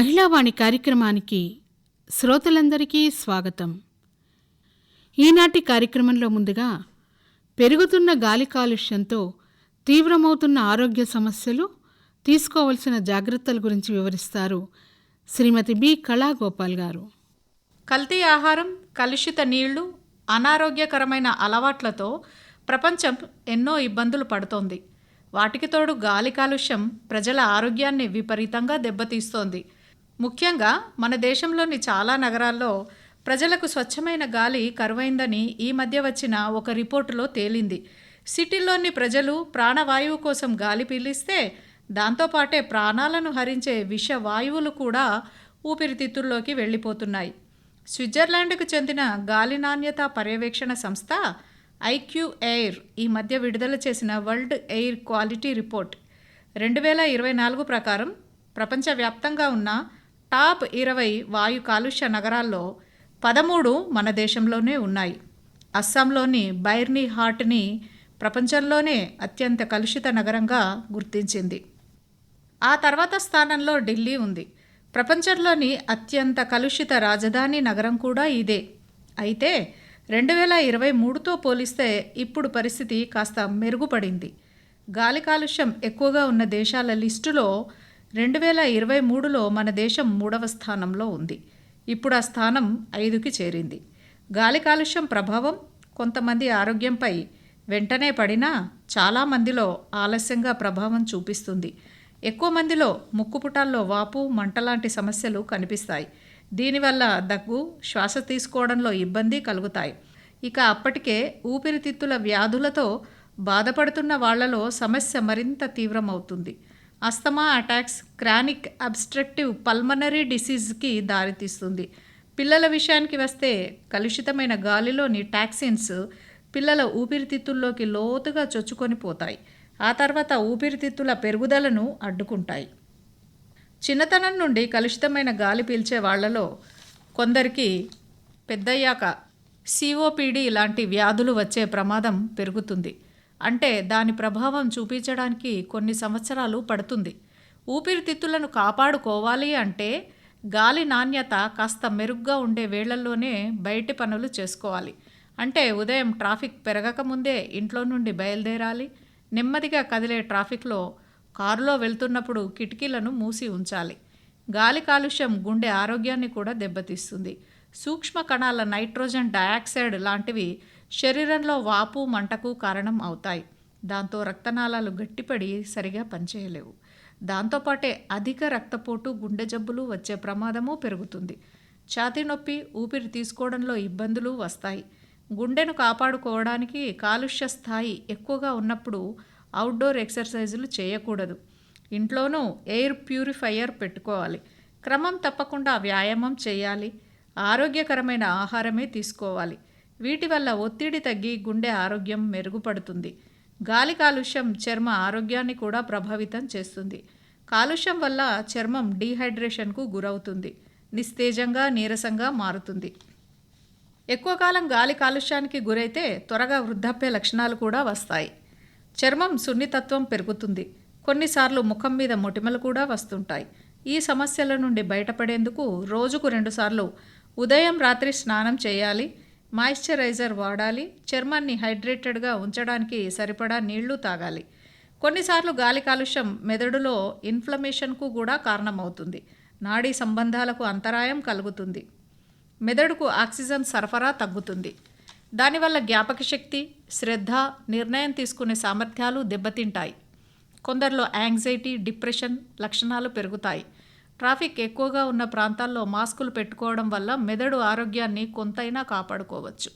మహిళావాణి కార్యక్రమానికి శ్రోతలందరికీ స్వాగతం. ఈనాటి కార్యక్రమంలో ముందుగా పెరుగుతున్న గాలి కాలుష్యంతో తీవ్రమవుతున్న ఆరోగ్య సమస్యలు తీసుకోవలసిన జాగ్రత్తల గురించి వివరిస్తారు శ్రీమతి బి. కళాగోపాల్ గారు. కల్తీ ఆహారం కలుషిత నీళ్ళు అనారోగ్యకరమైన అలవాట్లతో ప్రపంచం ఎన్నో ఇబ్బందులు పడుతోంది. వాటికి తోడు గాలి కాలుష్యం ప్రజల ఆరోగ్యాన్ని విపరీతంగా దెబ్బతీస్తోంది. ముఖ్యంగా మన దేశంలోని చాలా నగరాల్లో ప్రజలకు స్వచ్ఛమైన గాలి కరువైందని ఈ మధ్య వచ్చిన ఒక రిపోర్టులో తేలింది. సిటీల్లోని ప్రజలు ప్రాణవాయువు కోసం గాలి పీలిస్తే దాంతోపాటే ప్రాణాలను హరించే విష వాయువులు కూడా ఊపిరితిత్తుల్లోకి వెళ్ళిపోతున్నాయి. స్విట్జర్లాండ్కు చెందిన గాలి నాణ్యత పర్యవేక్షణ సంస్థ ఐక్యూ ఎయిర్ ఈ మధ్య విడుదల చేసిన వరల్డ్ ఎయిర్ క్వాలిటీ రిపోర్ట్. రెండు వేల ఇరవై నాలుగు ప్రకారం ప్రపంచవ్యాప్తంగా ఉన్న టాప్ ఇరవై వాయు కాలుష్య నగరాల్లో పదమూడు మన దేశంలోనే ఉన్నాయి. అస్సాంలోని బైర్నీ హాట్ని ప్రపంచంలోనే అత్యంత కలుషిత నగరంగా గుర్తించింది. ఆ తర్వాత స్థానంలో ఢిల్లీ ఉంది. ప్రపంచంలోని అత్యంత కలుషిత రాజధాని నగరం కూడా ఇదే. అయితే రెండు వేల ఇరవై మూడుతో పోలిస్తే ఇప్పుడు పరిస్థితి కాస్త మెరుగుపడింది. గాలి కాలుష్యం ఎక్కువగా ఉన్న దేశాల లిస్టులో రెండు వేల ఇరవై మూడులో మన దేశం మూడవ స్థానంలో ఉంది. ఇప్పుడు ఆ స్థానం ఐదుకి చేరింది. గాలి కాలుష్యం ప్రభావం కొంతమంది ఆరోగ్యంపై వెంటనే పడినా చాలామందిలో ఆలస్యంగా ప్రభావం చూపిస్తుంది. ఎక్కువ మందిలో ముక్కుపుటాల్లో వాపు మంటలాంటి సమస్యలు కనిపిస్తాయి. దీనివల్ల దగ్గు శ్వాస తీసుకోవడంలో ఇబ్బంది కలుగుతాయి. ఇక అప్పటికే ఊపిరితిత్తుల వ్యాధులతో బాధపడుతున్న వాళ్ళలో సమస్య మరింత తీవ్రమవుతుంది. Asthma attacks chronic obstructive pulmonary డిసీజ్కి దారితీస్తుంది. పిల్లల విషయానికి వస్తే కలుషితమైన గాలిలోని టాక్సిన్స్ పిల్లల ఊపిరితిత్తుల్లోకి లోతుగా చొచ్చుకొని పోతాయి. ఆ తర్వాత ఊపిరితిత్తుల పెరుగుదలను అడ్డుకుంటాయి. చిన్నతనం నుండి కలుషితమైన గాలి పీల్చే వాళ్ళలో కొందరికి పెద్దయ్యాక సిఓపిడి లాంటి వ్యాధులు వచ్చే ప్రమాదం పెరుగుతుంది. అంటే దాని ప్రభావం చూపించడానికి కొన్ని సంవత్సరాలు పడుతుంది. ఊపిరితిత్తులను కాపాడుకోవాలి అంటే గాలి నాణ్యత కాస్త మెరుగ్గా ఉండే వేళల్లోనే బయటి పనులు చేసుకోవాలి. అంటే ఉదయం ట్రాఫిక్ పెరగకముందే ఇంట్లో నుండి బయలుదేరాలి. నెమ్మదిగా కదిలే ట్రాఫిక్లో కారులో వెళ్తున్నప్పుడు కిటికీలను మూసి ఉంచాలి. గాలి కాలుష్యం గుండె ఆరోగ్యాన్ని కూడా దెబ్బతీస్తుంది. సూక్ష్మ కణాల నైట్రోజన్ డయాక్సైడ్ లాంటివి శరీరంలో వాపు మంటకు కారణం అవుతాయి. దాంతో రక్తనాళాలు గట్టిపడి సరిగా పనిచేయలేవు. దాంతోపాటే అధిక రక్తపోటు గుండె జబ్బులు వచ్చే ప్రమాదము పెరుగుతుంది. ఛాతీ నొప్పి ఊపిరి తీసుకోవడంలో ఇబ్బందులు వస్తాయి. గుండెను కాపాడుకోవడానికి కాలుష్య స్థాయి ఎక్కువగా ఉన్నప్పుడు అవుట్డోర్ ఎక్సర్సైజులు చేయకూడదు. ఇంట్లోనూ ఎయిర్ ప్యూరిఫైయర్ పెట్టుకోవాలి. క్రమం తప్పకుండా వ్యాయామం చేయాలి. ఆరోగ్యకరమైన ఆహారమే తీసుకోవాలి. వీటి వల్ల ఒత్తిడి తగ్గి గుండె ఆరోగ్యం మెరుగుపడుతుంది. గాలి కాలుష్యం చర్మ ఆరోగ్యాన్ని కూడా ప్రభావితం చేస్తుంది. కాలుష్యం వల్ల చర్మం డీహైడ్రేషన్కు గురవుతుంది. నిస్తేజంగా నీరసంగా మారుతుంది. ఎక్కువ కాలం గాలి కాలుష్యానికి గురైతే త్వరగా వృద్ధాప్య లక్షణాలు కూడా వస్తాయి. చర్మం సున్నితత్వం పెరుగుతుంది. కొన్నిసార్లు ముఖం మీద మొటిమలు కూడా వస్తుంటాయి. ఈ సమస్యల నుండి బయటపడేందుకు రోజుకు రెండుసార్లు ఉదయం రాత్రి స్నానం చేయాలి మాయిశ్చరైజర్ వాడాలి చర్మాన్ని హైడ్రేటెడ్గా ఉంచడానికి సరిపడా నీళ్ళు తాగాలి. కొన్నిసార్లు గాలి కాలుష్యం మెదడులో ఇన్ఫ్లమేషన్కు కూడా కారణమవుతుంది. నాడీ సంబంధాలకు అంతరాయం కలుగుతుంది. మెదడుకు ఆక్సిజన్ సరఫరా తగ్గుతుంది. దానివల్ల జ్ఞాపక శక్తి శ్రద్ధ నిర్ణయం తీసుకునే సామర్థ్యాలు దెబ్బతింటాయి. కొందరిలో యాంగ్జైటీ డిప్రెషన్ లక్షణాలు పెరుగుతాయి. ట్రాఫిక్ ఎక్కువగా ఉన్న ప్రాంతాల్లో మాస్కులు పెట్టుకోవడం వల్ల మెదడు ఆరోగ్యాన్ని కొంతైనా కాపాడుకోవచ్చు.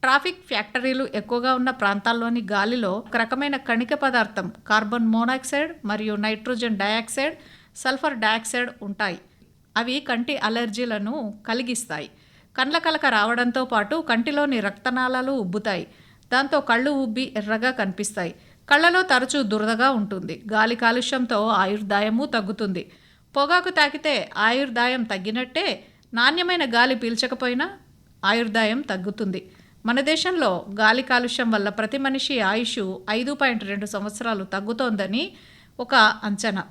ట్రాఫిక్ ఫ్యాక్టరీలు ఎక్కువగా ఉన్న ప్రాంతాల్లోని గాలిలో ఒక రకమైన కణిక పదార్థం కార్బన్ మోనాక్సైడ్ మరియు నైట్రోజన్ డయాక్సైడ్ సల్ఫర్ డయాక్సైడ్ ఉంటాయి. అవి కంటి అలర్జీలను కలిగిస్తాయి. కండ్ల కలక రావడంతో పాటు కంటిలోని రక్తనాళాలు ఉబ్బుతాయి. దాంతో కళ్ళు ఉబ్బి ఎర్రగా కనిపిస్తాయి. కళ్ళలో తరచూ దురదగా ఉంటుంది. గాలి కాలుష్యంతో ఆయుర్దాయము తగ్గుతుంది. పొగాకు తాకితే ఆయుర్దాయం తగ్గినట్టే నాణ్యమైన గాలి పీల్చకపోయినా ఆయుర్దాయం తగ్గుతుంది. మన దేశంలో గాలి కాలుష్యం వల్ల ప్రతి మనిషి ఆయుష్ ఐదు పాయింట్ రెండు సంవత్సరాలు తగ్గుతోందని ఒక అంచనా.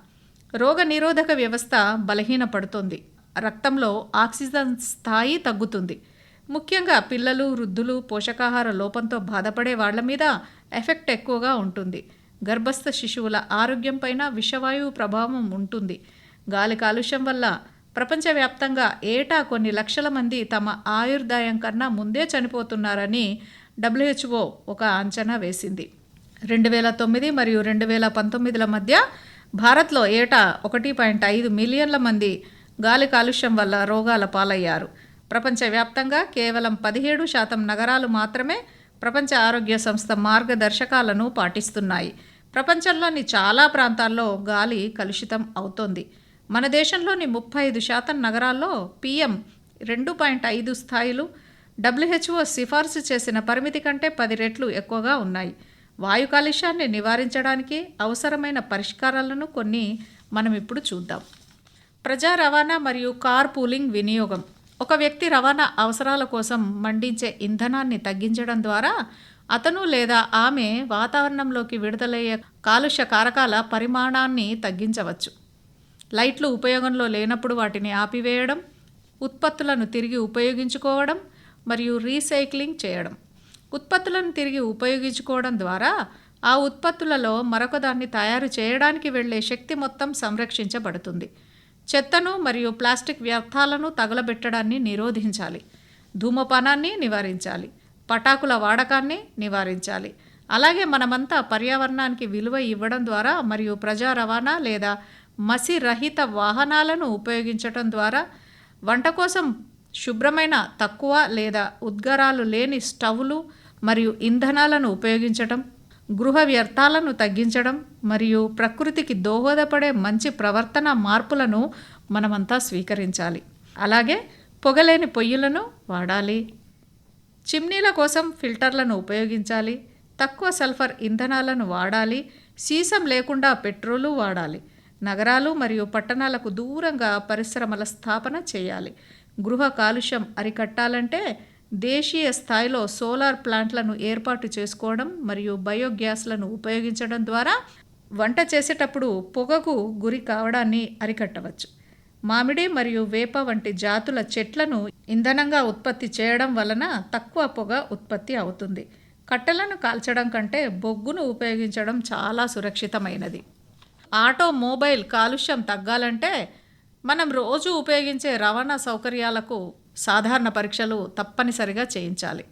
రోగ నిరోధక వ్యవస్థ బలహీనపడుతుంది. రక్తంలో ఆక్సిజన్ స్థాయి తగ్గుతుంది. ముఖ్యంగా పిల్లలు వృద్ధులు పోషకాహార లోపంతో బాధపడే వాళ్ళ మీద ఎఫెక్ట్ ఎక్కువగా ఉంటుంది. గర్భస్థ శిశువుల ఆరోగ్యంపైన విషవాయువు ప్రభావం ఉంటుంది. గాలి కాలుష్యం వల్ల ప్రపంచవ్యాప్తంగా ఏటా కొన్ని లక్షల మంది తమ ఆయుర్దాయం కన్నా ముందే చనిపోతున్నారని డబ్ల్యూహెచ్ఓ ఒక అంచనా వేసింది. రెండు వేల తొమ్మిది మరియు రెండు వేల పంతొమ్మిదిల మధ్య భారత్లో ఏటా ఒకటి పాయింట్ ఐదు మిలియన్ల మంది గాలి కాలుష్యం వల్ల రోగాల పాలయ్యారు. ప్రపంచవ్యాప్తంగా కేవలం పదిహేడు శాతం నగరాలు మాత్రమే ప్రపంచ ఆరోగ్య సంస్థ మార్గదర్శకాలను పాటిస్తున్నాయి. ప్రపంచంలోని చాలా ప్రాంతాల్లో గాలి కలుషితం అవుతోంది. మన దేశంలోని ముప్పై ఐదు శాతం నగరాల్లో పిఎం రెండు పాయింట్ ఐదు స్థాయిలు డబ్ల్యూహెచ్ఓ సిఫార్సు చేసిన పరిమితి కంటే పది రెట్లు ఎక్కువగా ఉన్నాయి. వాయు కాలుష్యాన్ని నివారించడానికి అవసరమైన పరిష్కారాలను కొన్ని మనం ఇప్పుడు చూద్దాం. ప్రజా రవాణా మరియు కార్ పూలింగ్ వినియోగం. ఒక వ్యక్తి రవాణా అవసరాల కోసం మండించే ఇంధనాన్ని తగ్గించడం ద్వారా అతను లేదా ఆమె వాతావరణంలోకి విడుదలయ్యే కాలుష్య కారకాల పరిమాణాన్ని తగ్గించవచ్చు. లైట్లు ఉపయోగంలో లేనప్పుడు వాటిని ఆపివేయడం ఉత్పత్తులను తిరిగి ఉపయోగించుకోవడం మరియు రీసైక్లింగ్ చేయడం. ఉత్పత్తులను తిరిగి ఉపయోగించుకోవడం ద్వారా ఆ ఉత్పత్తులలో మరొకదాన్ని తయారు చేయడానికి వెళ్ళే శక్తి మొత్తం సంరక్షించబడుతుంది. చెత్తను మరియు ప్లాస్టిక్ వ్యర్థాలను తగలబెట్టడాన్ని నిరోధించాలి. ధూమపానాన్ని నివారించాలి. పటాకుల వాడకాన్ని నివారించాలి. అలాగే మనమంతా పర్యావరణానికి విలువ ఇవ్వడం ద్వారా మరియు ప్రజా రవాణా లేదా మసి రహిత వాహనాలను ఉపయోగించటం ద్వారా వంట కోసం శుభ్రమైన తక్కువ లేదా ఉద్గారాలు లేని స్టవ్లు మరియు ఇంధనాలను ఉపయోగించడం గృహ వ్యర్థాలను తగ్గించడం మరియు ప్రకృతికి దోహదపడే మంచి ప్రవర్తన మార్పులను మనమంతా స్వీకరించాలి. అలాగే పొగలేని పొయ్యిలను వాడాలి. చిమ్నీల కోసం ఫిల్టర్లను ఉపయోగించాలి. తక్కువ సల్ఫర్ ఇంధనాలను వాడాలి. సీసం లేకుండా పెట్రోలు వాడాలి. నగరాలు మరియు పట్టణాలకు దూరంగా పరిశ్రమల స్థాపన చేయాలి. గృహ కాలుష్యం అరికట్టాలంటే దేశీయ స్థాయిలో సోలార్ ప్లాంట్లను ఏర్పాటు చేసుకోవడం మరియు బయోగ్యాస్లను ఉపయోగించడం ద్వారా వంట చేసేటప్పుడు పొగకు గురి కావడాన్ని అరికట్టవచ్చు. మామిడి మరియు వేప వంటి జాతుల చెట్లను ఇంధనంగా ఉత్పత్తి చేయడం వలన తక్కువ పొగ ఉత్పత్తి అవుతుంది. కట్టెలను కాల్చడం కంటే బొగ్గును ఉపయోగించడం చాలా సురక్షితమైనది. ఆటోమొబైల్ కాలుష్యం తగ్గాలంటే మనం రోజు ఉపయోగించే రవాణా సౌకర్యాలకు సాధారణ పరీక్షలు తప్పనిసరిగా చేయించాలి.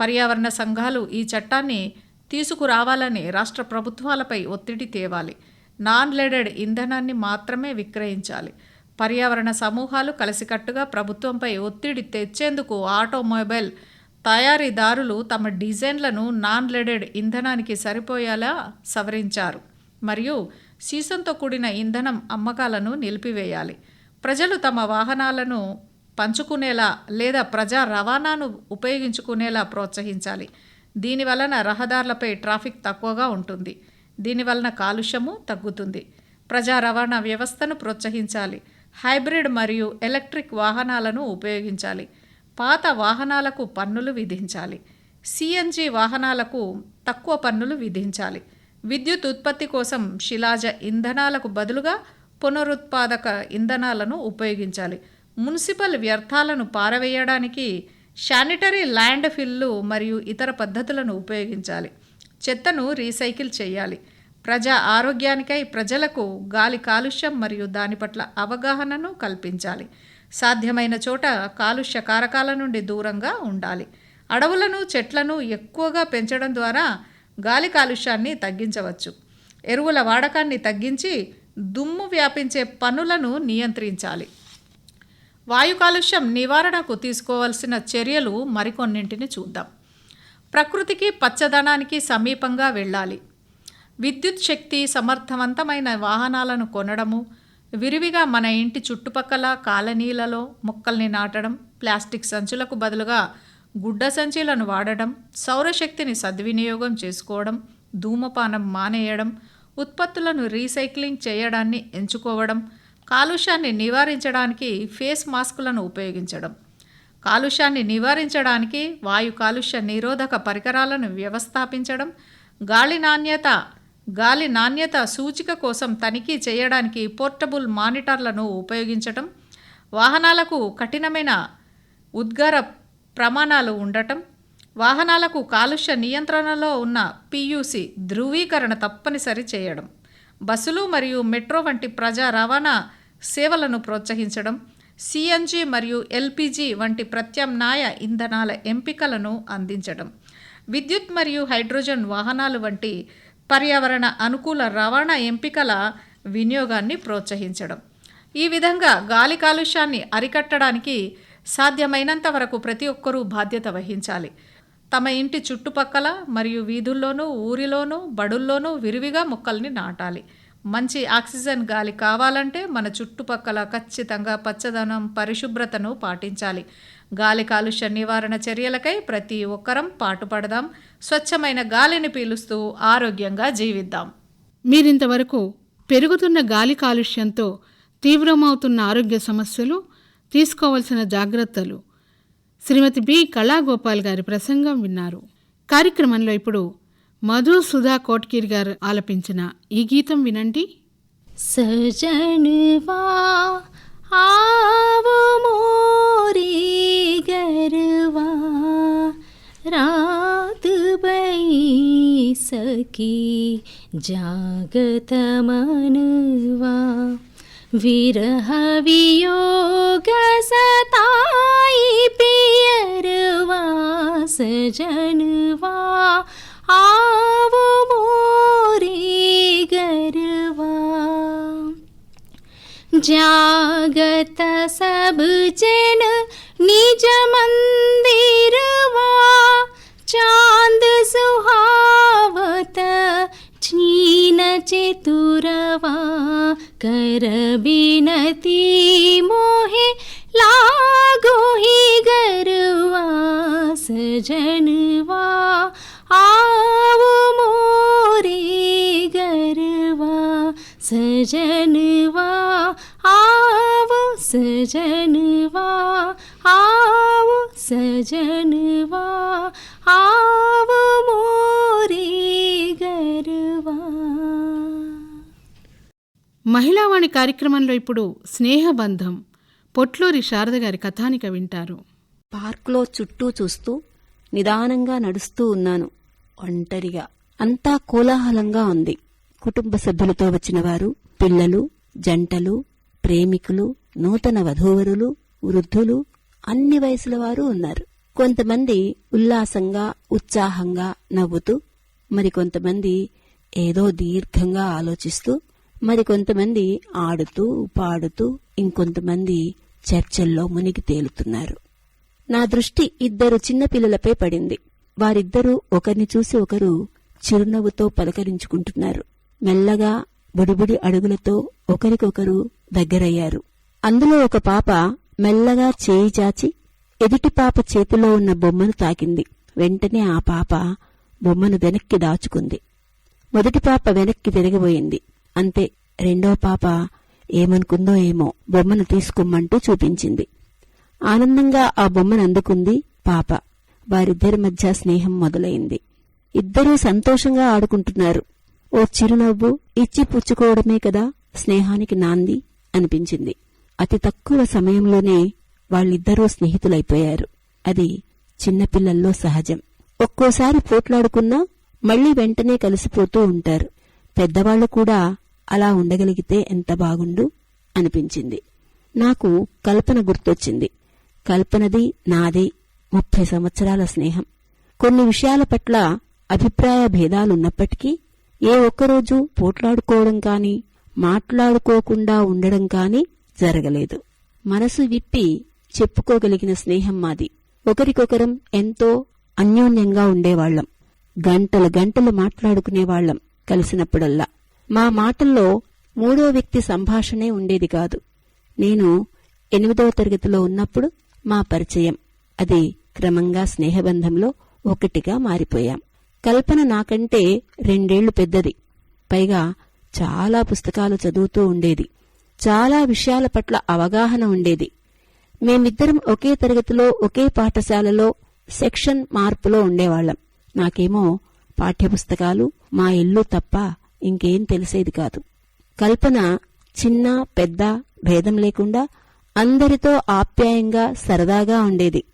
పర్యావరణ సంఘాలు ఈ చట్టాన్ని తీసుకురావాలని రాష్ట్ర ప్రభుత్వాలపై ఒత్తిడి తేవాలి. నాన్ లెడెడ్ ఇంధనాన్ని మాత్రమే విక్రయించాలి. పర్యావరణ సమూహాలు కలిసికట్టుగా ప్రభుత్వంపై ఒత్తిడి తెచ్చేందుకు ఆటోమొబైల్ తయారీదారులు తమ డిజైన్లను నాన్ లెడెడ్ ఇంధనానికి సరిపోయేలా సవరించారు. మరియు సీసంతో కూడిన ఇంధనం అమ్మకాలను నిలిపివేయాలి. ప్రజలు తమ వాహనాలను పంచుకునేలా లేదా ప్రజా రవాణాను ఉపయోగించుకునేలా ప్రోత్సహించాలి. దీనివలన రహదారులపై ట్రాఫిక్ తక్కువగా ఉంటుంది. దీనివలన కాలుష్యము తగ్గుతుంది. ప్రజా రవాణా వ్యవస్థను ప్రోత్సహించాలి. హైబ్రిడ్ మరియు ఎలక్ట్రిక్ వాహనాలను ఉపయోగించాలి. పాత వాహనాలకు పన్నులు విధించాలి. సిఎన్జి వాహనాలకు తక్కువ పన్నులు విధించాలి. విద్యుత్ ఉత్పత్తి కోసం శిలాజ ఇంధనాలకు బదులుగా పునరుత్పాదక ఇంధనాలను ఉపయోగించాలి. మున్సిపల్ వ్యర్థాలను పారవేయడానికి శానిటరీ ల్యాండ్ ఫిల్లు మరియు ఇతర పద్ధతులను ఉపయోగించాలి. చెత్తను రీసైకిల్ చేయాలి. ప్రజా ఆరోగ్యానికై ప్రజలకు గాలి కాలుష్యం మరియు దాని పట్ల అవగాహనను కల్పించాలి. సాధ్యమైన చోట కాలుష్య కారకాల నుండి దూరంగా ఉండాలి. అడవులను చెట్లను ఎక్కువగా పెంచడం ద్వారా గాలి కాలుష్యాన్ని తగ్గించవచ్చు. ఎరువుల వాడకాన్ని తగ్గించి దుమ్ము వ్యాపించే పనులను నియంత్రించాలి. వాయు కాలుష్యం నివారణకు తీసుకోవాల్సిన చర్యలు మరికొన్నింటిని చూద్దాం. ప్రకృతికి పచ్చదనానికి సమీపంగా వెళ్ళాలి. విద్యుత్ శక్తి సమర్థవంతమైన వాహనాలను కొనడము విరివిగా మన ఇంటి చుట్టుపక్కల కాలనీలలో మొక్కల్ని నాటడం ప్లాస్టిక్ సంచులకు బదులుగా గుడ్డ సంచీలను వాడడం సౌరశక్తిని సద్వినియోగం చేసుకోవడం ధూమపానం మానేయడం ఉత్పత్తులను రీసైక్లింగ్ చేయడాన్ని ఎంచుకోవడం కాలుష్యాన్ని నివారించడానికి ఫేస్ మాస్కులను ఉపయోగించడం. కాలుష్యాన్ని నివారించడానికి వాయు కాలుష్య నిరోధక పరికరాలను వ్యవస్థాపించడం గాలి నాణ్యత గాలి నాణ్యత సూచిక కోసం తనిఖీ చేయడానికి పోర్టబుల్ మానిటర్లను ఉపయోగించడం వాహనాలకు కఠినమైన ఉద్గార ప్రమాణాలు ఉండటం వాహనాలకు కాలుష్య నియంత్రణలో ఉన్న పియూసి ధృవీకరణ తప్పనిసరి చేయడం బస్సులు మరియు మెట్రో వంటి ప్రజా రవాణా సేవలను ప్రోత్సహించడం సిఎన్జి మరియు ఎల్పిజి వంటి ప్రత్యామ్నాయ ఇంధనాల ఎంపికలను అందించడం విద్యుత్ మరియు హైడ్రోజన్ వాహనాలు వంటి పర్యావరణ అనుకూల రవాణా ఎంపికల వినియోగాన్ని ప్రోత్సహించడం. ఈ విధంగా గాలి కాలుష్యాన్ని అరికట్టడానికి సాధ్యమైనంత వరకు ప్రతి ఒక్కరూ బాధ్యత వహించాలి. తమ ఇంటి చుట్టుపక్కల మరియు వీధుల్లోనూ ఊరిలోనూ బడుల్లోనూ విరివిగా మొక్కల్ని నాటాలి. మంచి ఆక్సిజన్ గాలి కావాలంటే మన చుట్టుపక్కల ఖచ్చితంగా పచ్చదనం పరిశుభ్రతను పాటించాలి. గాలి కాలుష్య నివారణ చర్యలకై ప్రతి ఒక్కరం పాటుపడదాం. స్వచ్ఛమైన గాలిని పీలుస్తూ ఆరోగ్యంగా జీవిద్దాం. మీరింతవరకు పెరుగుతున్న గాలి కాలుష్యంతో తీవ్రమవుతున్న ఆరోగ్య సమస్యలు తీసుకోవలసిన జాగ్రత్తలు శ్రీమతి బి కళాగోపాల్ గారి ప్రసంగం విన్నారు కార్యక్రమంలో ఇప్పుడు మధు సుధా కోట్కీర్ గారు ఆలపించిన ఈ గీతం వినండి सजनवा आव मोरे गरवा रात बई सकी जागत मनवा विरहवि योग सताय पियरवास जनवा आ मोरि गर्वगतस च न निज मन्दिरवा चान्द सुहावत चीन चतुरवा। कर बिनती मोहे लागो ही गरवा सजनवा आव मोरे गरवा, सजनवा आवो सजनवा आवो सजनवा आवो मोरे गरवा। మహిళావాణి కార్యక్రమంలో ఇప్పుడు స్నేహబంధం. పొట్లూరి శారద గారి కథానిక వింటారు. పార్కులో చుట్టూ చూస్తూ నిదానంగా నడుస్తూ ఉన్నాను. ఒంటరిగా. అంతా కోలాహలంగా ఉంది. కుటుంబ సభ్యులతో వచ్చిన వారు పిల్లలు జంటలు ప్రేమికులు నూతన వధూవరులు వృద్ధులు అన్ని వయసుల వారు ఉన్నారు. కొంతమంది ఉల్లాసంగా ఉత్సాహంగా నవ్వుతూ మరికొంతమంది ఏదో దీర్ఘంగా ఆలోచిస్తూ మరి కొంతమంది ఆడుతూ పాడుతూ ఇంకొంతమంది చర్చల్లో మునిగి తేలుతున్నారు. నా దృష్టి ఇద్దరు చిన్నపిల్లలపై పడింది. వారిద్దరూ ఒకరిని చూసి ఒకరు చిరునవ్వుతో పలకరించుకుంటున్నారు. మెల్లగా బుడిబుడి అడుగులతో ఒకరికొకరు దగ్గరయ్యారు. అందులో ఒక పాప మెల్లగా చేయి చాచి ఎదుటి పాప చేతిలో ఉన్న బొమ్మను తాకింది. వెంటనే ఆ పాప బొమ్మను వెనక్కి దాచుకుంది. మొదటి పాప వెనక్కి తిరగబోయింది. అంతే రెండో పాప ఏమనుకుందో ఏమో బొమ్మను తీసుకోమంటూ చూపించింది. ఆనందంగా ఆ బొమ్మను అందుకుంది పాప. వారిద్దరి మధ్య స్నేహం మొదలైంది. ఇద్దరూ సంతోషంగా ఆడుకుంటున్నారు. ఓ చిరునవ్వు ఇచ్చి పుచ్చుకోవడమే కదా స్నేహానికి నాంది అనిపించింది. అతి తక్కువ సమయంలోనే వాళ్ళిద్దరూ స్నేహితులైపోయారు. అది చిన్నపిల్లల్లో సహజం. ఒక్కోసారి పోట్లాడుకున్నా మళ్ళీ వెంటనే కలిసిపోతూ ఉంటారు. పెద్దవాళ్ళు కూడా అలా ఉండగలిగితే ఎంత బాగుండు? అనిపించింది. నాకు కల్పన గుర్తొచ్చింది. కల్పనది నాది ముప్పై సంవత్సరాల స్నేహం. కొన్ని విషయాల పట్ల అభిప్రాయ భేదాలున్నప్పటికీ ఏ ఒక్కరోజు పోట్లాడుకోవడం కాని మాట్లాడుకోకుండా ఉండడం కాని జరగలేదు. మనసు విప్పి చెప్పుకోగలిగిన స్నేహం మాది. ఒకరికొకరం ఎంతో అన్యోన్యంగా ఉండేవాళ్ళం గంటలు గంటలు మాట్లాడుకునేవాళ్ళం కలిసినప్పుడల్లా. మా మాటల్లో మూడో వ్యక్తి సంభాషణే ఉండేది కాదు. నేను ఎనిమిదవ తరగతిలో ఉన్నప్పుడు మా పరిచయం. అది క్రమంగా స్నేహబంధంలో ఒకటిగా మారిపోయాం. కల్పన నాకంటే రెండేళ్ళు పెద్దది. పైగా చాలా పుస్తకాలు చదువుతూ ఉండేది. చాలా విషయాల పట్ల అవగాహన ఉండేది. మేమిద్దరం ఒకే తరగతిలో ఒకే పాఠశాలలో సెక్షన్ మార్పులో ఉండేవాళ్ళం నాకేమో పాఠ్యపుస్తకాలు మా ఇల్లు తప్ప ఇంకేం తెలిసేది కాదు. కల్పన చిన్న పెద్ద భేదం లేకుండా అందరితో ఆప్యాయంగా సరదాగా ఉండేది.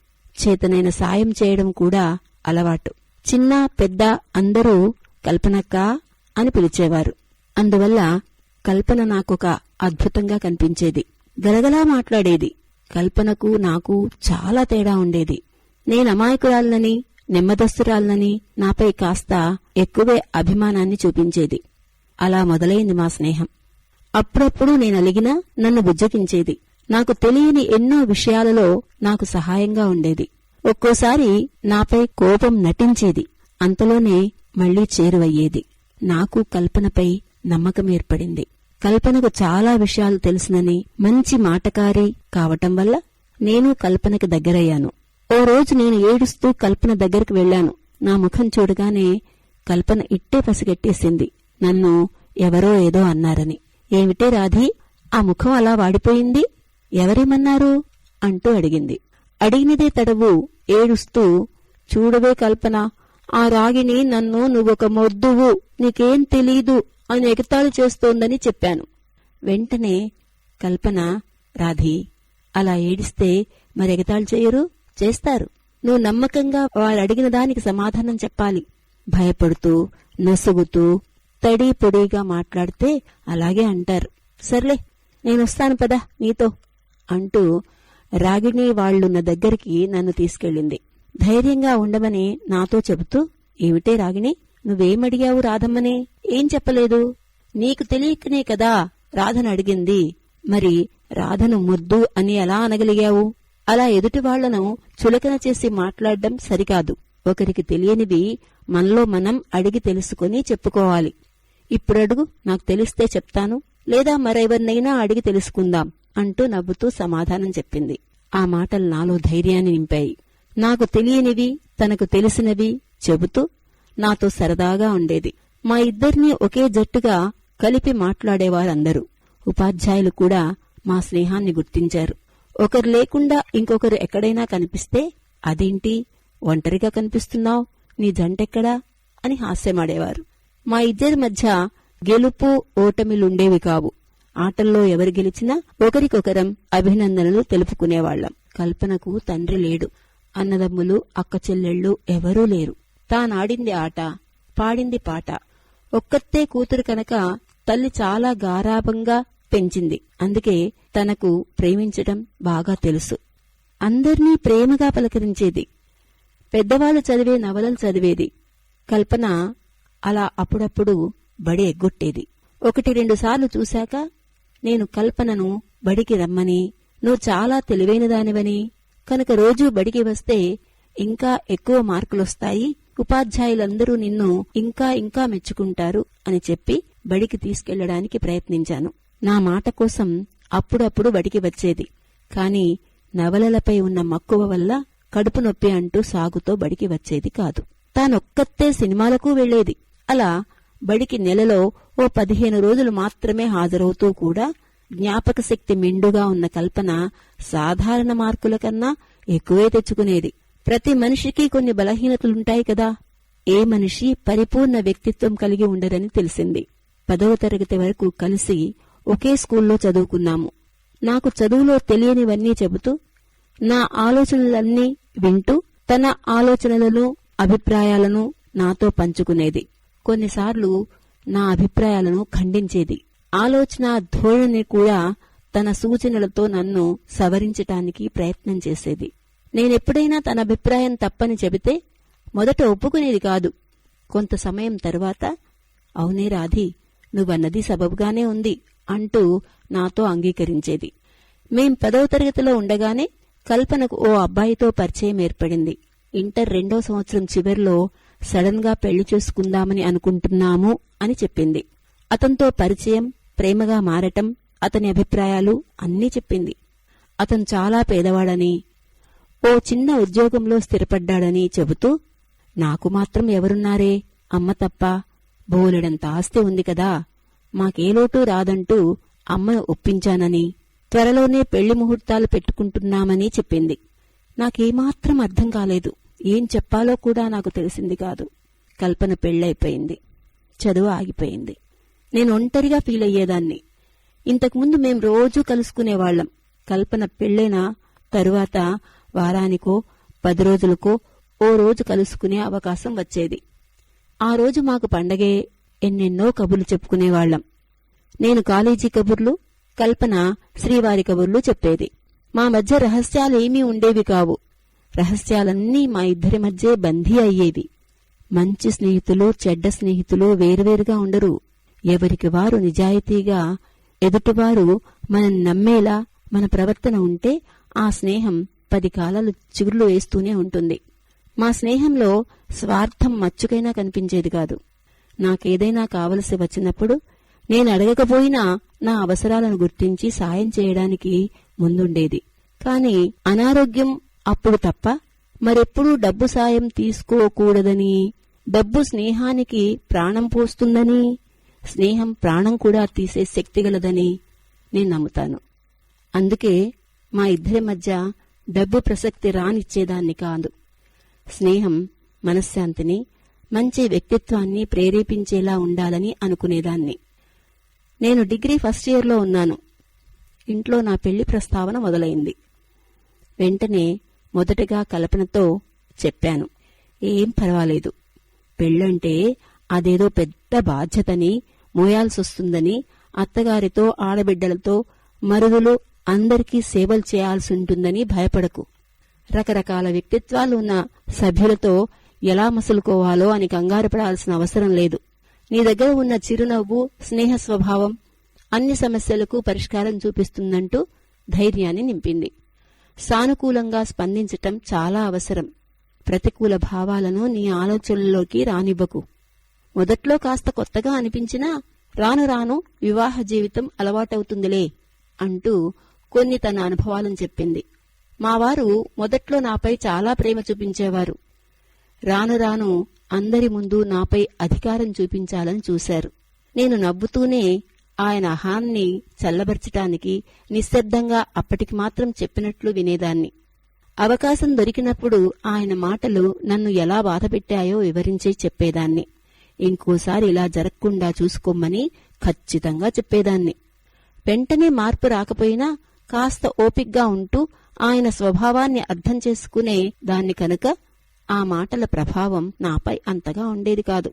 చేతనైన సాయం చేయడం కూడా అలవాటు. చిన్న పెద్ద అందరూ కల్పనక్క అని పిలిచేవారు. అందువల్ల కల్పన నాకొక అద్భుతంగా కనిపించేది. గలగలా మాట్లాడేది. కల్పనకు నాకు చాలా తేడా ఉండేది. నేను అమాయకురాలనని నెమ్మదస్తురాలనని నాపై కాస్త ఎక్కువే అభిమానాన్ని చూపించేది. అలా మొదలైంది మా స్నేహం. అప్పుడప్పుడు నేను అలిగినా నన్ను బుజ్జగించేది. నాకు తెలియని ఎన్నో విషయాలలో నాకు సహాయంగా ఉండేది. ఒక్కోసారి నాపై కోపం నటించేది. అంతలోనే మళ్ళీ చేరువయ్యేది. నాకు కల్పనపై నమ్మకం ఏర్పడింది. కల్పనకు చాలా విషయాలు తెలుసునని మంచి మాటకారి కావటం వల్ల నేను కల్పనకి దగ్గరయ్యాను. ఓ రోజు నేను ఏడుస్తూ కల్పన దగ్గరికి వెళ్ళాను. నా ముఖం చూడగానే కల్పన ఇట్టే పసిగట్టేసింది. నన్ను ఎవరో ఏదో అన్నారని. ఏమిటే రాధి? ఆ ముఖం అలా వాడిపోయింది? ఎవరేమన్నారు? అంటూ అడిగింది. అడిగినదే తడవు ఏడుస్తూ చూడవే కల్పన ఆ రాగిని నన్ను నువ్వొక మొద్దువు నీకేం తెలీదు అని ఎగతాళి చేస్తోందని చెప్పాను. వెంటనే కల్పన రాధి అలా ఏడిస్తే మరి ఎగతాళి చేయరు? చేస్తారు. నువ్వు నమ్మకంగా వారు అడిగిన దానికి సమాధానం చెప్పాలి. భయపడుతూ నొసుగుతూ తడి పొడిగా మాట్లాడితే అలాగే అంటారు. సర్లే నేనొస్తాను పదా నీతో అంటూ రాగిణి వాళ్ళున్న దగ్గరికి నన్ను తీసుకెళ్ళింది. ధైర్యంగా ఉండమని నాతో చెబుతూ ఏమిటే రాగిణి నువ్వేమడిగావు రాధమ్మని? ఏం చెప్పలేదు? నీకు తెలియకనే కదా రాధను అడిగింది. మరి రాధను ముద్దు అని ఎలా అనగలిగావు? అలా ఎదుటి వాళ్ళను చులకన చేసి మాట్లాడడం సరికాదు. ఒకరికి తెలియనివి మనలో మనం అడిగి తెలుసుకుని చెప్పుకోవాలి. ఇప్పుడడుగు నాకు తెలిస్తే చెప్తాను లేదా మరెవరినైనా అడిగి తెలుసుకుందాం అంటూ నవ్వుతూ సమాధానం చెప్పింది. ఆ మాటలు నాలో ధైర్యాన్ని నింపాయి. నాకు తెలియనివి తనకు తెలిసినవి చెబుతూ నాతో సరదాగా ఉండేది. మా ఇద్దరినీ ఒకే జట్టుగా కలిపి మాట్లాడేవారందరూ. ఉపాధ్యాయులు కూడా మా స్నేహాన్ని గుర్తించారు. ఒకరు లేకుండా ఇంకొకరు ఎక్కడైనా కనిపిస్తే అదేంటి? ఒంటరిగా కనిపిస్తున్నావు? నీ జంటెక్కడా? అని హాస్యమాడేవారు. మా ఇద్దరి మధ్య గెలుపు ఓటమిలుండేవి కావు. ఆటల్లో ఎవరు గెలిచినా ఒకరికొకరం అభినందనలు తెలుపుకునేవాళ్ళం కల్పనకు తండ్రి లేడు. అన్నదమ్ములు అక్క చెల్లెళ్ళు ఎవరూ లేరు. తానాడింది ఆట పాడింది పాట. ఒక్కతే కూతురు కనుక తల్లి చాలా గారాభంగా పెంచింది. అందుకే తనకు ప్రేమించటం బాగా తెలుసు. అందర్నీ ప్రేమగా పలకరించేది. పెద్దవాళ్ళు చదివే నవలలు చదివేది. కల్పన అలా అప్పుడప్పుడు బడి ఎగ్గొట్టేది ఒకటి రెండు సార్లు చూశాక నేను కల్పనను బడికి రమ్మని నువ్వు చాలా తెలివైన దానివని కనుక రోజూ బడికి వస్తే ఇంకా ఎక్కువ మార్కులొస్తాయి ఉపాధ్యాయులందరూ నిన్ను ఇంకా ఇంకా మెచ్చుకుంటారు అని చెప్పి బడికి తీసుకెళ్ళడానికి ప్రయత్నించాను. నా మాట కోసం అప్పుడప్పుడు బడికి వచ్చేది. కాని నవలలపై ఉన్న మక్కువ వల్ల కడుపు నొప్పి అంటూ సాగుతో బడికి వచ్చేది కాదు. తానొక్కతే సినిమాలకు వెళ్ళేది అలా బడికి నెలలో ఓ పదిహేను రోజులు మాత్రమే హాజరవుతూ కూడా జ్ఞాపక శక్తి మెండుగా ఉన్న కల్పన సాధారణ మార్కుల కన్నా ఎక్కువే తెచ్చుకునేది. ప్రతి మనిషికి కొన్ని బలహీనతలుంటాయి కదా. ఏ మనిషి పరిపూర్ణ వ్యక్తిత్వం కలిగి ఉండదని తెలిసింది. పదవ తరగతి వరకు కలిసి ఒకే స్కూల్లో చదువుకున్నాము. నాకు చదువులో తెలియనివన్నీ చెబుతూ నా ఆలోచనలన్నీ వింటూ తన ఆలోచనలను అభిప్రాయాలను నాతో పంచుకునేది. కొన్నిసార్లు నా అభిప్రాయాలను ఖండించేది. ఆలోచన ధోరణి కూడా తన సూచనలతో నన్ను సవరించటానికి ప్రయత్నం చేసేది. నేనెప్పుడైనా తన అభిప్రాయం తప్పని చెబితే మొదట ఒప్పుకునేది కాదు. కొంత సమయం తరువాత అవునే రాధి నువ్వన్నది సబబుగానే ఉంది అంటూ నాతో అంగీకరించేది. మేం పదవ తరగతిలో ఉండగానే కల్పనకు ఓ అబ్బాయితో పరిచయం ఏర్పడింది. ఇంటర్ రెండో సంవత్సరం చివర్లో సడన్గా పెళ్ళి చేసుకుందామని అనుకుంటున్నాము అని చెప్పింది. అతనితో పరిచయం ప్రేమగా మారటం అతని అభిప్రాయాలు అన్నీ చెప్పింది. అతను చాలా పేదవాడని ఓ చిన్న ఉద్యోగంలో స్థిరపడ్డాడని చెబుతూ నాకు మాత్రం ఎవరున్నారే? అమ్మ తప్ప బోలెడంత ఆస్తి ఉంది కదా. మాకే లోటు రాదంటూ అమ్మను ఒప్పించానని త్వరలోనే పెళ్ళి ముహూర్తాలు పెట్టుకుంటున్నామని చెప్పింది. నాకేమాత్రం అర్థం కాలేదు. ఏం చెప్పాలో కూడా నాకు తెలిసింది కాదు. కల్పన పెళ్ళైపోయింది. చదువు ఆగిపోయింది. నేను ఒంటరిగా ఫీల్ అయ్యేదాన్ని. ఇంతకుముందు మేం రోజూ కలుసుకునేవాళ్ళం కల్పన పెళ్ళైన తరువాత వారానికో పది రోజులకో ఓ రోజు కలుసుకునే అవకాశం వచ్చేది. ఆ రోజు మాకు పండగే ఎన్నెన్నో కబుర్లు చెప్పుకునేవాళ్ళం నేను కాలేజీ కబుర్లు కల్పన శ్రీవారి కబుర్లు చెప్పేది. మా మధ్య రహస్యాలేమీ ఉండేవి కావు. రహస్యాలన్నీ మా ఇద్దరి మధ్యే బందీ అయ్యేవి. మంచి స్నేహితులు చెడ్డ స్నేహితులు వేరువేరుగా ఉండరు. ఎవరికి వారు నిజాయితీగా ఎదుటివారు మనం నమ్మేలా మన ప్రవర్తన ఉంటే ఆ స్నేహం పది కాలాలు చిగుర్లు వేస్తూనే ఉంటుంది. మా స్నేహంలో స్వార్థం మచ్చుకైనా కనిపించేది కాదు. నాకేదైనా కావలసి వచ్చినప్పుడు నేను అడగకపోయినా నా అవసరాలను గుర్తించి సాయం చేయడానికి ముందుండేది. కాని అనారోగ్యం అప్పుడు తప్ప మరెప్పుడూ డబ్బు సాయం తీసుకోకూడదని. డబ్బు స్నేహానికి ప్రాణం పోస్తుందని. స్నేహం ప్రాణం కూడా తీసే శక్తి గలదని నేను నమ్ముతాను. అందుకే మా ఇద్దరి మధ్య డబ్బు ప్రసక్తి రానిచ్చేదాన్ని కాదు. స్నేహం మనశ్శాంతిని మంచి వ్యక్తిత్వాన్ని ప్రేరేపించేలా ఉండాలని అనుకునేదాన్ని. నేను డిగ్రీ ఫస్ట్ ఇయర్లో ఉన్నాను. ఇంట్లో నా పెళ్ళి ప్రస్తావన మొదలైంది. వెంటనే మొదటగా కల్పనతో చెప్పాను. ఏం పర్వాలేదు. పెళ్ళంటే అదేదో పెద్ద బాధ్యతని మోయాల్సొస్తుందని అత్తగారితో ఆడబిడ్డలతో మరుగులు అందరికీ సేవలు చేయాల్సి ఉంటుందని భయపడకు. రకరకాల వ్యక్తిత్వాలు ఉన్న సభ్యులతో ఎలా మసులుకోవాలో అని కంగారు పడాల్సిన అవసరం లేదు. నీ దగ్గర ఉన్న చిరునవ్వు స్నేహ స్వభావం అన్ని సమస్యలకు పరిష్కారం చూపిస్తుందంటూ ధైర్యాన్ని నింపింది. సానుకూలంగా స్పందించటం చాలా అవసరం. ప్రతికూల భావాలను నీ ఆలోచనల్లోకి రానివ్వకు. మొదట్లో కాస్త కొత్తగా అనిపించినా రాను రాను వివాహ జీవితం అలవాటవుతుందిలే అంటూ కొన్ని తన అనుభవాలను చెప్పింది. మావారు మొదట్లో నాపై చాలా ప్రేమ చూపించేవారు. రాను రాను అందరి ముందు నాపై అధికారం చూపించాలని చూశారు. నేను నవ్వుతూనే ఆయన అహాన్ని చల్లబరచటానికి నిశ్శబ్దంగా అప్పటికి మాత్రం చెప్పినట్లు వినేదాన్ని. అవకాశం దొరికినప్పుడు ఆయన మాటలు నన్ను ఎలా బాధపెట్టాయో వివరించి చెప్పేదాన్ని. ఇంకోసారి ఇలా జరగకుండా చూసుకోమని ఖచ్చితంగా చెప్పేదాన్ని. వెంటనే మార్పు రాకపోయినా కాస్త ఓపిగ్గా ఉంటూ ఆయన స్వభావాన్ని అర్థం చేసుకునే దాన్ని కనుక ఆ మాటల ప్రభావం నాపై అంతగా ఉండేది కాదు.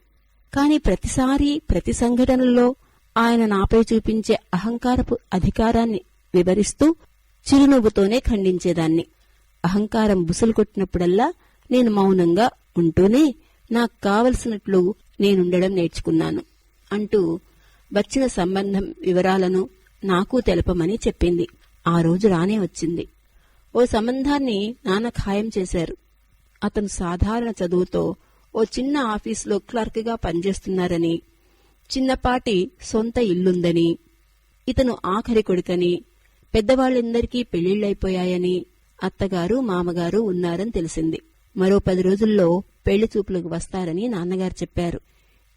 కాని ప్రతిసారి ప్రతి సంఘటనలో ఆయన నాపై చూపించే అహంకారపు అధికారాన్ని వివరిస్తూ చిరునవ్వుతోనే ఖండించేదాన్ని. అహంకారం బుసలు కొట్టినప్పుడల్లా నేను మౌనంగా ఉంటూనే నాకు కావలసినట్లు నేనుండడం నేర్చుకున్నాను అంటూ వచ్చిన సంబంధం వివరాలను నాకు తెలపమని చెప్పింది. ఆ రోజు రానే వచ్చింది. ఓ సంబంధాన్ని నాన్న ఖాయం చేశారు. అతను సాధారణ చదువుతో ఓ చిన్న ఆఫీసులో క్లర్క్గా పనిచేస్తున్నారని చిన్నపాటి సొంత ఇల్లుందని ఇతను ఆఖరి కొడుకని పెద్దవాళ్ళందరికీ పెళ్ళిళ్ళైపోయాయని అత్తగారు మామగారు ఉన్నారని తెలిసింది. మరో పది రోజుల్లో పెళ్ళి చూపులకు వస్తారని నాన్నగారు చెప్పారు.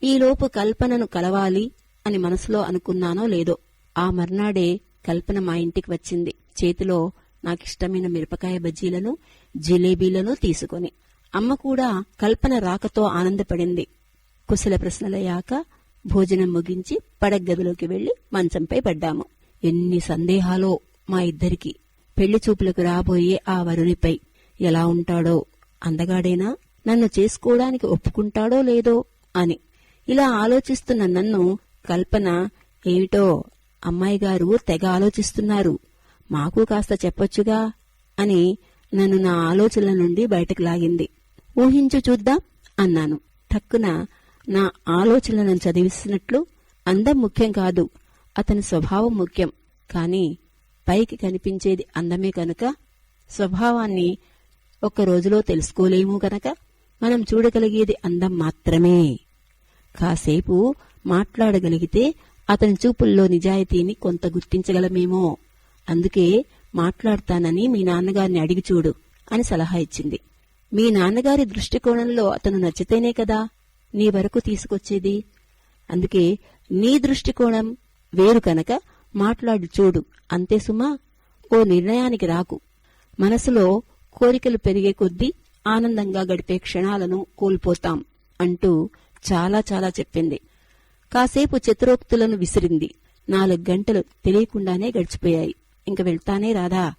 ఈలోపు కల్పనను కలవాలి అని మనసులో అనుకున్నానో లేదో ఆ మర్నాడే కల్పన మా ఇంటికి వచ్చింది. చేతిలో నాకిష్టమైన మిరపకాయ బజ్జీలను జిలేబీలను తీసుకొని. అమ్మ కూడా కల్పన రాకతో ఆనందపడింది. కుశల ప్రశ్నలయ్యాక భోజనం ముగించి పడగదిలోకి వెళ్ళి మంచంపై పడ్డాము. ఎన్ని సందేహాలో మా ఇద్దరికి పెళ్ళి చూపులకు రాబోయే ఆ వరునిపై ఎలా ఉంటాడో అందగాడేనా నన్ను చేసుకోవడానికి ఒప్పుకుంటాడో లేదో అని ఇలా ఆలోచిస్తున్న నన్ను కల్పన ఏమిటో అమ్మాయి గారు తెగ ఆలోచిస్తున్నారు. మాకు కాస్త చెప్పొచ్చుగా అని నన్ను నా ఆలోచనల నుండి బయటకు లాగింది. ఊహించు చూద్దాం అన్నాను. టక్కున నా ఆలోచనలను చదివిస్తున్నట్లు అందం ముఖ్యం కాదు. అతని స్వభావం ముఖ్యం. కాని పైకి కనిపించేది అందమే కనుక స్వభావాన్ని ఒక రోజులో తెలుసుకోలేము గనక మనం చూడగలిగేది అందం మాత్రమే. కాసేపు మాట్లాడగలిగితే అతని చూపుల్లో నిజాయితీని కొంత గుర్తించగలమేమో. అందుకే మాట్లాడతానని మీ నాన్నగారిని అడిగి చూడు అని సలహా ఇచ్చింది. మీ నాన్నగారి దృష్టికోణంలో అతను నచ్చితేనే కదా? నీ వరకు తీసుకొచ్చేది? అందుకే నీ దృష్టికోణం వేరు కనుక మాట్లాడు చూడు. అంతే సుమా ఓ నిర్ణయానికి రాకు. మనసులో కోరికలు పెరిగే కొద్దీ ఆనందంగా గడిపే క్షణాలను కోల్పోతాం అంటూ చాలా చాలా చెప్పింది. కాసేపు చతురోక్తులను విసిరింది. నాలుగు గంటలు తెలియకుండానే గడిచిపోయాయి. ఇంక వెళ్తానే రాదా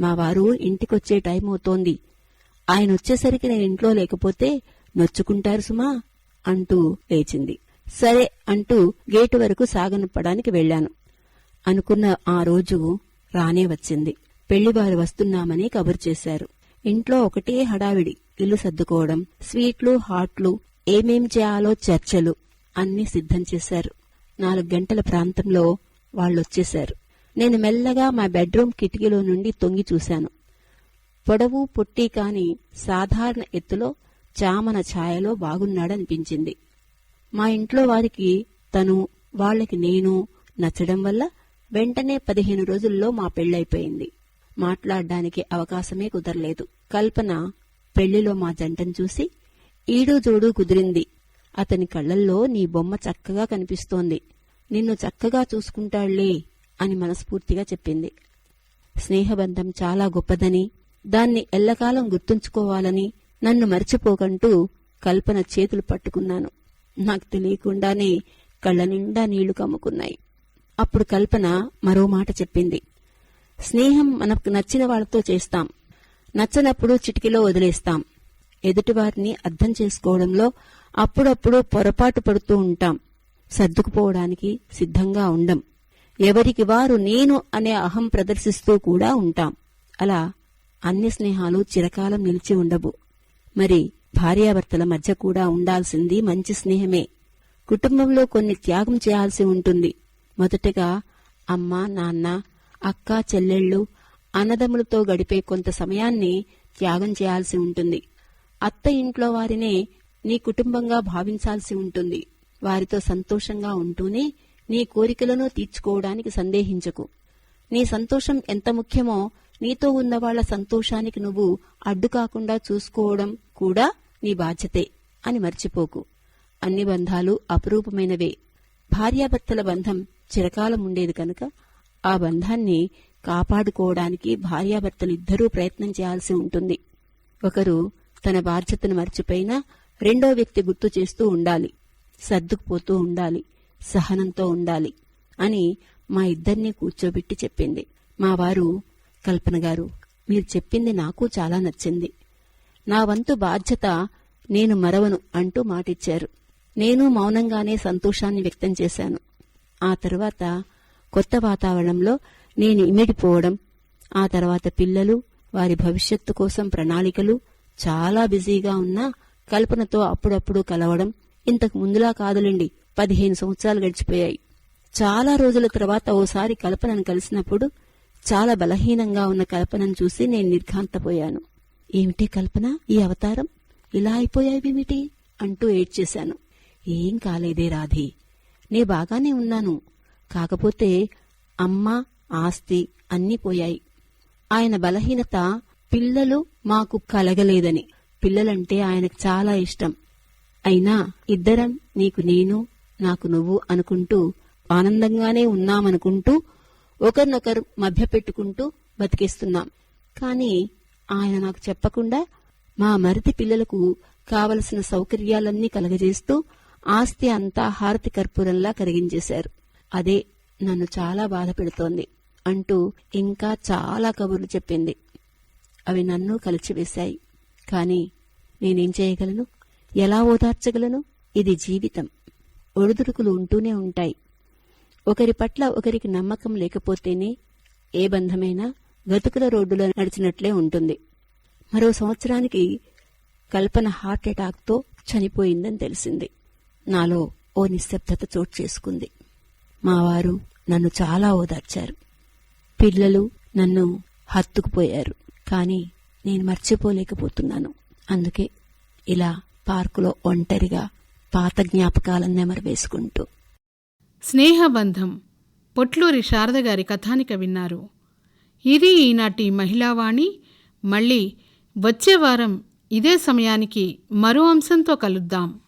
మా వారు ఇంటికొచ్చే టైం అవుతోంది ఆయన వచ్చేసరికి నేను ఇంట్లో లేకపోతే నొచ్చుకుంటారు సుమా. అంటూ లేచింది. సరే అంటూ గేటు వరకు సాగనప్పడానికి వెళ్ళాను అనుకున్న ఆ రోజు రానే వచ్చింది. పెళ్ళివారు వస్తున్నామని కబురు చేశారు. ఇంట్లో ఒకటే హడావిడి ఇల్లు సర్దుకోవడం స్వీట్లు హాట్లు ఏమేం చేయాలో చర్చలు అన్నీ సిద్ధం చేశారు. నాలుగు గంటల ప్రాంతంలో వాళ్ళొచ్చేశారు. నేను మెల్లగా మా బెడ్రూమ్ కిటికీలో నుండి తొంగి చూశాను. పొడవు పొట్టి కాని సాధారణ ఎత్తులో చామన ఛాయలో బాగున్నాడనిపించింది. మా ఇంట్లో వారికి తను వాళ్ళకి నేను నచ్చడం వల్ల వెంటనే పదిహేను రోజుల్లో మా పెళ్ళైపోయింది మాట్లాడడానికి అవకాశమే కుదరలేదు. కల్పన పెళ్ళిలో మా జంటను చూసి ఈడు జోడు కుదిరింది. అతని కళ్ళల్లో నీ బొమ్మ చక్కగా కనిపిస్తోంది. నిన్ను చక్కగా చూసుకుంటాళ్ళే అని మనస్ఫూర్తిగా చెప్పింది. స్నేహబంధం చాలా గొప్పదని దాన్ని ఎల్లకాలం గుర్తుంచుకోవాలని నన్ను మర్చిపోకంటూ కల్పన చేతులు పట్టుకున్నాను. నాకు తెలియకుండానే కళ్ళ నిండా నీళ్ళు కమ్ముకున్నాయి. అప్పుడు కల్పన మరో మాట చెప్పింది. స్నేహం మనకు నచ్చిన వాళ్ళతో చేస్తాం. నచ్చనప్పుడు చిటికిలో వదిలేస్తాం. ఎదుటివారిని అర్థం చేసుకోవడంలో అప్పుడప్పుడు పొరపాటు పడుతూ ఉంటాం. సర్దుకుపోవడానికి సిద్ధంగా ఉండం. ఎవరికి వారు నేను అనే అహం ప్రదర్శిస్తూ కూడా ఉంటాం. అలా అన్ని స్నేహాలు చిరకాలం నిలిచి ఉండవు. మరి భార్యాభర్తల మధ్య కూడా ఉండాల్సింది మంచి స్నేహమే. కుటుంబంలో కొన్ని త్యాగం చేయాల్సి ఉంటుంది. మొదటగా అమ్మ నాన్న అక్క చెల్లెళ్ళు అన్నదమ్ములతో గడిపే కొంత సమయాన్ని త్యాగం చేయాల్సి ఉంటుంది. అత్త ఇంట్లో వారినే నీ కుటుంబంగా భావించాల్సి ఉంటుంది. వారితో సంతోషంగా ఉంటూనే నీ కోరికలను తీర్చుకోవడానికి సందేహించకు. నీ సంతోషం ఎంత ముఖ్యమో నీతో ఉన్న వాళ్ళ సంతోషానికి నువ్వు అడ్డు కాకుండా చూసుకోవడం కూడా నీ బాధ్యతే అని మర్చిపోకు. అన్ని బంధాలు అపురూపమైనవే. భార్యాభర్తల బంధం చిరకాలం ఉండేది కనుక ఆ బంధాన్ని కాపాడుకోవడానికి భార్యాభర్తలిద్దరూ ప్రయత్నం చేయాల్సి ఉంటుంది. ఒకరు తన బాధ్యతను మర్చిపోయినా రెండో వ్యక్తి గుర్తు చేస్తూ ఉండాలి. సర్దుకుపోతూ ఉండాలి. సహనంతో ఉండాలి అని మా ఇద్దరినీ కూర్చోబెట్టి చెప్పింది. మా వారు కల్పన గారు మీరు చెప్పింది నాకు చాలా నచ్చింది. నా వంతు బాధ్యత నేను మరవను అంటూ మాటిచ్చారు. నేను మౌనంగానే సంతోషాన్ని వ్యక్తం చేశాను. ఆ తర్వాత కొత్త వాతావరణంలో నేను ఇమిడిపోవడం ఆ తర్వాత పిల్లలు వారి భవిష్యత్తు కోసం ప్రణాళికలు చాలా బిజీగా ఉన్నా కల్పనతో అప్పుడప్పుడు కలవడం ఇంతకు ముందులా కాదులండి పదిహేను సంవత్సరాలు గడిచిపోయాయి. చాలా రోజుల తర్వాత ఓసారి కల్పనను కలిసినప్పుడు చాలా బలహీనంగా ఉన్న కల్పనను చూసి నేను నిర్ఘాంతపోయాను. ఏమిటి కల్పన? ఈ అవతారం? ఇలా అయిపోయావేమిటి అంటూ ఏడ్చేశాను. ఏం కాలేదే రాధి. నే బాగానే ఉన్నాను. కాకపోతే అమ్మ ఆస్తి అన్నీ పోయాయి. ఆయన బలహీనత పిల్లలు మాకు కలగలేదని. పిల్లలంటే ఆయనకు చాలా ఇష్టం. అయినా ఇద్దరం నీకు నేను నాకు నువ్వు అనుకుంటూ ఆనందంగానే ఉన్నామనుకుంటూ ఒకరినొకరు మభ్యపెట్టుకుంటూ బతికేస్తున్నాం. కాని ఆయన నాకు చెప్పకుండా మా మరిది పిల్లలకు కావలసిన సౌకర్యాలన్నీ కలగజేస్తూ ఆస్తి అంతా హారతి కర్పూరంలా కరిగించేశారు. అదే నన్ను చాలా బాధ పెడుతోంది అంటూ ఇంకా చాలా కబుర్లు చెప్పింది. అవి నన్ను కలిచివేశాయి. కాని నేనేం చేయగలను? ఎలా ఓదార్చగలను? ఇది జీవితం. ఒడిదుడుకులు ఉంటూనే ఉంటాయి. ఒకరి పట్ల ఒకరికి నమ్మకం లేకపోతేనే ఏ బంధమైనా గతుకుల రోడ్డులో నడిచినట్లే ఉంటుంది. మరో సంవత్సరానికి కల్పన హార్ట్ అటాక్తో చనిపోయిందని తెలిసింది. నాలో ఓ నిశ్శబ్దత చోటు చేసుకుంది. మా వారు నన్ను చాలా ఓదార్చారు. పిల్లలు నన్ను హత్తుకుపోయారు. కాని నేను మర్చిపోలేకపోతున్నాను. అందుకే ఇలా పార్కులో ఒంటరిగా పాత జ్ఞాపకాలను నెమరవేసుకుంటూ స్నేహబంధం. పొట్లూరి శారద గారి కథానిక విన్నారు. ఇది ఈనాటి మహిళావాణి. మళ్ళీ వచ్చే వారం ఇదే సమయానికి మరో అంశంతో కలుద్దాం.